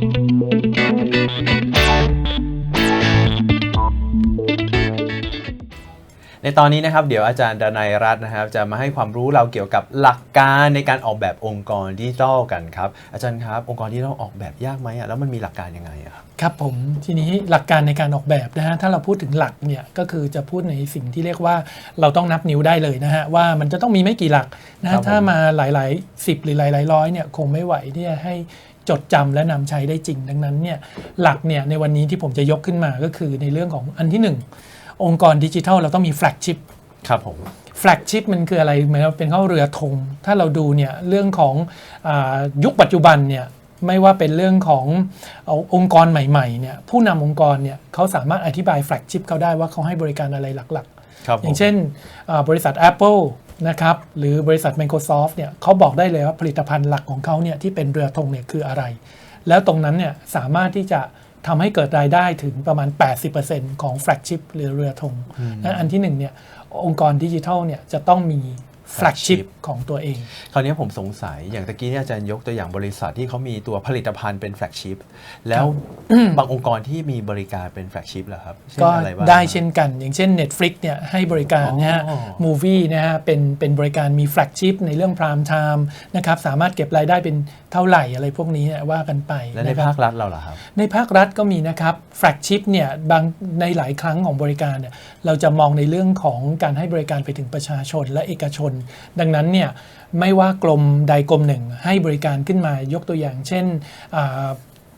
Thank you. ในตอนนี้นะครับเดี๋ยวอาจารย์ดนัยรัตน์นะครับ จะมาให้ความรู้เราเกี่ยวกับหลักการในการออกแบบองค์กรดิจิทัลกันครับ อาจารย์ครับ องค์กรดิจิทัลออกแบบยากไหมอะแล้วมันมีหลักการยังไงอะครับครับผมทีนี้หลักการในการออกแบบนะฮะถ้าเราพูดถึงหลักเนี่ยก็คือจะพูดในสิ่งที่เรียกว่าเราต้องนับนิ้วได้เลยนะฮะว่ามันจะต้องมีไม่กี่หลักนะครัฮะบผมถ้ามาหลายๆสิบหรือหลายๆร้อยเนี่ยคงไม่ไหวที่จะให้จดจำและนำใช้ได้จริงดังนั้นเนี่ยหลักเนี่ยในวันนี้ที่ผมจะยกขึ้นมาก็คือในเรื่องของอันที่หนึ่ง องค์กรดิจิทัลเราต้องมีแฟลกชิพครับผมแฟลกชิพมันคืออะไรเหมือนเราเป็นข้าวเรือธงถ้าเราดูเนี่ยเรื่องของอายุคปัจจุบันเนี่ยไม่ว่าเป็นเรื่องของเอาองค์กรใหม่ๆเนี่ยผู้นำองค์กรเนี่ยเขาสามารถอธิบายแฟลกชิพเขาได้ว่าเขาให้บริการอะไรหลักครับๆผมอย่างเช่นอ่าบริษัท Apple นะครับหรือบริษัท Microsoft เนี่ยเขาบอกได้เลยว่าผลิตภัณฑ์หลักของเขาเนี่ยที่เป็นเรือธงเนี่ยคืออะไร แล้วตรงนั้นเนี่ยสามารถที่จะ ทำให้เกิดรายได้ถึงประมาณ 80%ของแฟลกชิพหรือเรือธงและอันที่หนึ่งเนี่ยองค์กรดิจิทัลเนี่ยจะต้องมี แฟลกชิพ flagship ของตัวเอง คราวนี้ผมสงสัยอย่างตะกี้เนี่ยอาจารย์ยกตัวอย่างบริษัทที่เขามีตัวผลิตภัณฑ์เป็นแฟลกชิพแล้วบางองค์กรที่มีบริการเป็นแฟลกชิพเหรอครับเช่นก็อะไรบ้างได้เช่นกัน อย่างเช่น Netflix เนี่ยให้บริการนะฮะอ๋อมูวี่นะฮะเป็นเป็นบริการมีแฟลกชิพในเรื่องพรามไทม์นะครับสามารถเก็บรายได้เป็นเท่าไหร่อะไรพวกนี้เนี่ยว่ากันไปและในนะครับภาครัฐเราล่ะครับ ในภาครัฐก็มีนะครับแฟลกชิพเนี่ยบางในหลายครั้งของบริการเนี่ยเราจะมองในเรื่องของการให้บริการไปถึงประชาชนและเอกชนดังนั้นเนี่ยไม่ว่ากรมใดกรมหนึ่ง ให้บริการขึ้นมายกตัวอย่าง เช่นอ่า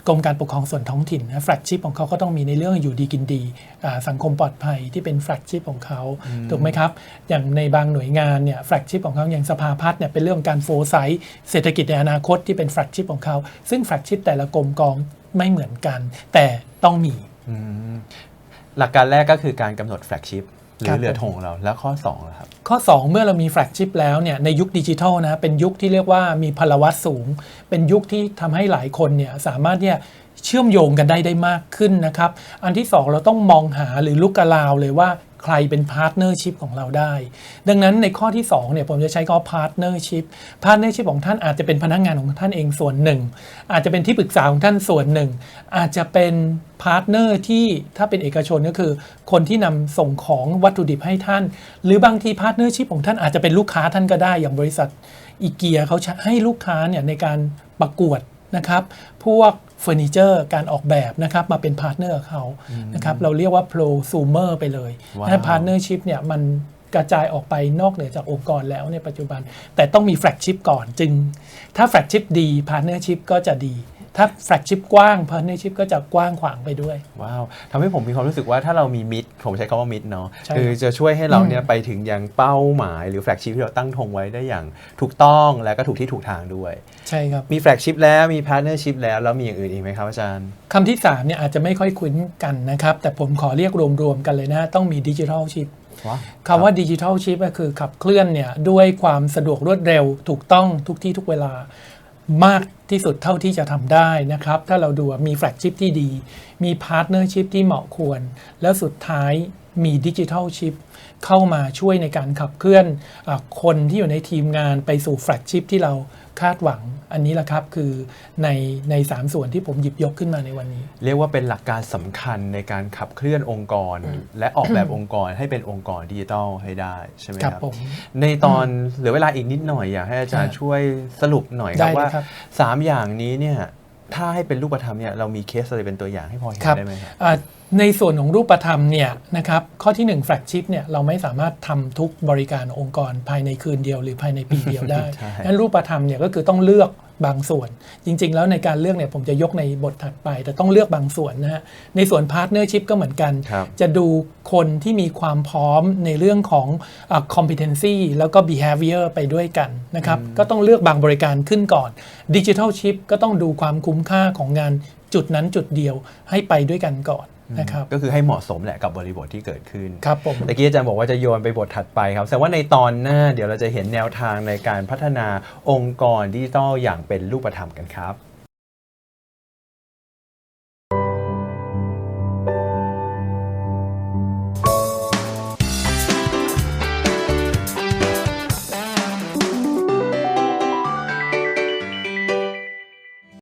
กรมการปกครองส่วนท้องถิ่นนะแฟลกชิพของเขาก็ต้องมีในเรื่องอยู่ดีกินดีอ่าสังคมปลอดภัยที่เป็นแฟลกชิพของเขาถูกไหมครับ อย่างในบางหน่วยงานเนี่ยแฟลกชิพของเขาอย่างสภาพัฒน์เนี่ยเป็นเรื่องการโฟร์ไซต์เศรษฐกิจในอนาคตที่เป็นแฟลกชิพของเขา ซึ่งแฟลกชิพแต่ละกรมกองไม่เหมือนกัน แต่ต้องมีอืมหลักการแรกก็คือการกำหนดแฟลกชิพหรืครัอบเรือธงของเราแล้วข้อ2นะครับ ข้อ 2 เมื่อเรามีแฟลกชิพแล้วเนี่ยในยุคดิจิทัลนะเป็นยุคที่เรียกว่ามีพลวัตสูง เป็นยุคที่ทำให้หลายคนเนี่ยสามารถเนี่ยเชื่อมโยงกันได้ได้มากขึ้นนะครับ อันที่ 2 เราต้องมองหาหรือลุกกะลาวเลยว่า ใครเป็นพาร์ทเนอร์ชิพของเราได้ ดังนั้นในข้อที่2เนี่ยผมจะใช้ข้อพาร์ทเนอร์ชิพพาร์ทเนอร์ชิพของท่านอาจจะเป็นพนักงานของท่านเองส่วนหนึ่ง อาจจะเป็นที่ปรึกษาของท่านส่วนหนึ่ง อาจจะเป็นพาร์ทเนอร์ที่ถ้าเป็นเอกชนก็คือ คนที่นำส่งของวัตถุดิบให้ท่าน หรือบางทีพาร์ทเนอร์ชิพของท่านอาจจะเป็นลูกค้าท่านก็ได้อย่างบริษัทอีเกียเขาให้ลูกค้าเนี่ยในการประกวดนะครับ พวก เฟอร์นิเจอร์การออกแบบนะครับมาเป็นพาร์ทเนอร์เขานะครับเราเรียกว่าโปรซูเมอร์ไปเลยว้าวนะพาร์ทเนอร์ชิพเนี่ยมันกระจายออกไปนอกเหนือจากองค์กรแล้วในปัจจุบัน แต่ต้องมีแฟลกชิพก่อนจึง ถ้าแฟลกชิพดีพาร์ทเนอร์ชิพก็จะดีถ้าแฟลกชิพกว้างพาร์ทเนอร์ชิพก็จะกว้างขวางไปด้วย ว้าวทำให้ผมมีความรู้สึกว่าถ้าเรามีมิดผมใช้คำว่ามิดเนาะใช่คือจะช่วยให้เราเนี่ยไปถึงยังเป้าหมาย หรือแฟลกชิพที่เราตั้งธงไว้ได้อย่างถูกต้องและก็ถูกที่ถูกทางด้วยใช่ครับ มีแฟลกชิพแล้วมีพาร์ทเนอร์ชิพแล้ว แล้วมีอย่างอื่นอีกไหมครับอาจารย์คำที่3เนี่ยอาจจะไม่ค่อยคุ้นกันนะครับ แต่ผมขอเรียกรวมๆกันเลยนะ ต้องมีดิจิทัลชิพว้าวคำว่าดิจิทัลชิพก็คือขับเคลื่อนเนี่ยด้วยความสะดวกรวดเร็วถูกต้องทุกที่ทุกเวลามากที่สุดเท่าที่จะทำได้นะครับ ถ้าเราดูว่ามีแฟลกชิพที่ดี มีพาร์ทเนอร์ชิพที่เหมาะควร แล้วสุดท้ายมีดิจิทัลชิพเข้ามาช่วยในการขับเคลื่อนอาคนที่อยู่ในทีมงานไปสู่แฟลกชิพที่เราคาดหวัง อันนี้แหละครับคือในในสามส่วนที่ผมหยิบยกขึ้นมาในวันนี้ เรียกว่าเป็นหลักการสำคัญในการขับเคลื่อนองค์กร และออกแบบองค์กรให้เป็นองค์กรดิจิทัลให้ได้ใช่ไหมคครัรับบผมในตอนเหลือเวลาอีกนิดหน่อยอยากให้อาจารย์อ่าช่วยสรุปหน่อยคได้รับเลยว่าครับสามอย่างนี้เนี่ย ถ้าให้เป็นรูปธรรมเนี่ยเรามีเคสอะไรเป็นตัวอย่างให้พอเห็นครับได้ไหมครับอ่าในส่วนของรูปธรรมเนี่ยนะครับข้อที่ 1 แฟลกชิพเนี่ยเราไม่สามารถทำทุกบริการองค์กรภายในคืนเดียวหรือภายในปีเดียวได้ใช่นั้นรูปธรรมเนี่ยก็คือต้องเลือกบางส่วน จริง ๆ แล้วในการเลือกเนี่ยผมจะยกในบทถัดไป แต่ต้องเลือกบางส่วนนะฮะในส่วนพาร์ทเนอร์ชิพก็เหมือนกันครับจะดูคนที่มีความพร้อมในเรื่องของอ่า competency แล้วก็ behavior ไปด้วยกันนะครับก็ต้องเลือกบางบริการขึ้นก่อน digital chip ก็ต้องดูความคุ้มค่าของงานจุดนั้นจุดเดียวให้ไปด้วยกันก่อน นะครับก็คือให้เหมาะสมแหละกับบริบทที่เกิดขึ้นครับผมตะกี้อาจารย์บอกว่าจะโยนไปบทถัดไปครับแสดงว่าในตอนหน้าเดี๋ยวเราจะเห็นแนวทางในการพัฒนาองค์กรดิจิทัลอย่างเป็นรูปธรรมกันครับ